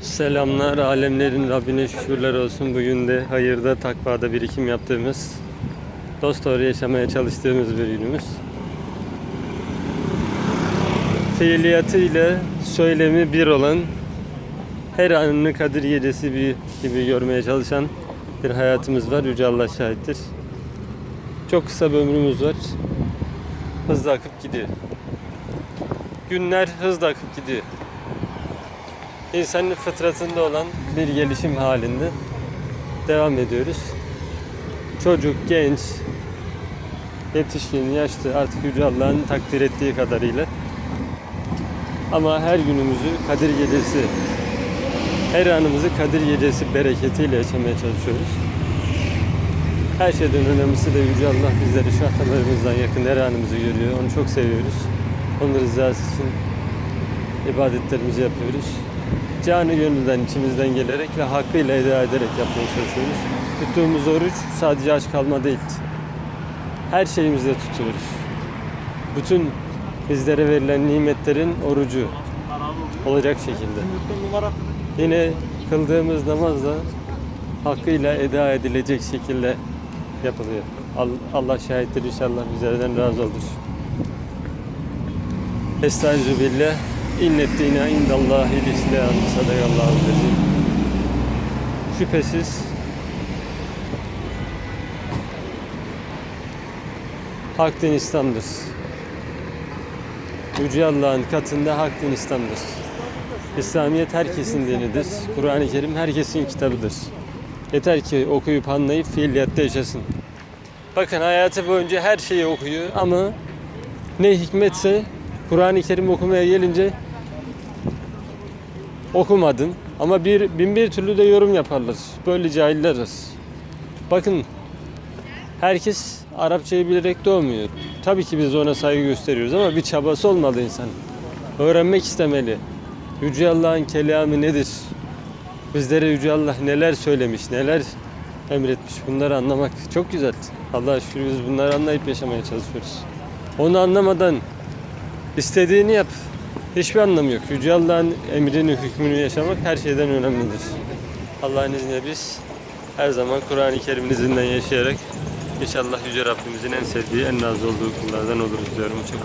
Selamlar, alemlerin Rabbine şükürler olsun. Bugün de hayırda, takvada birikim yaptığımız, dost doğru yaşamaya çalıştığımız bir günümüz. Fiiliyatı ile söylemi bir olan, her anını Kadir Gecesi bir gibi görmeye çalışan bir hayatımız var. Yüce Allah şahittir. Çok kısa bir ömrümüz var. Hızla akıp gidiyor. Günler hızla akıp gidiyor. İnsanın fıtratında olan bir gelişim halinde devam ediyoruz. Çocuk, genç, yetişkin, yaşlı artık Yüce Allah'ın takdir ettiği kadarıyla. Ama her günümüzü Kadir Gecesi, her anımızı Kadir Gecesi bereketiyle yaşamaya çalışıyoruz. Her şeyden önemlisi de Yüce Allah bizleri şahtalarımızdan yakın her anımızı görüyor. Onu çok seviyoruz. Onun rızası için ibadetlerimizi yapıyoruz. Canı gönülden içimizden gelerek ve hakkıyla eda ederek yapmaya çalışıyoruz. Tuttuğumuz oruç sadece aç kalma değil. Her şeyimizde tutuyoruz. Bütün bizlere verilen nimetlerin orucu olacak şekilde. Yine kıldığımız namaz da hakkıyla eda edilecek şekilde yapılıyor. Al- Allah şahittir inşallah bizlerden razı olur. Estaizu. İnnettina indallahil islam. Sadakallahu aleyhi. Şüphesiz hak din İslam'dır. Yüce Allah'ın katında hak din İslam'dır. İslamiyet herkesin dinidir. Kur'an-ı Kerim herkesin kitabıdır. Yeter ki okuyup anlayıp fiiliyatta yaşasın. Bakın hayatı boyunca her şeyi okuyor ama ne hikmetse Kur'an-ı Kerim okumaya gelince okumadın ama bir bin bir türlü de yorum yaparlar. Böyle cahilleriz. Bakın herkes Arapçayı bilerek doğmuyor. Tabii ki biz ona saygı gösteriyoruz ama bir çabası olmalı insan. Öğrenmek istemeli. Yüce Allah'ın kelamı nedir? Bizlere Yüce Allah neler söylemiş, neler emretmiş bunları anlamak çok güzel. Allah'a şükür biz bunları anlayıp yaşamaya çalışıyoruz. Onu anlamadan istediğini yap. Hiçbir anlamı yok. Yüce Allah'ın emrini, hükmünü yaşamak her şeyden önemlidir. Allah'ın izniyle biz her zaman Kur'an-ı Kerim'in izinden yaşayarak inşallah Yüce Rabbimizin en sevdiği, en nazlı olduğu kullardan oluruz diyorum. Çok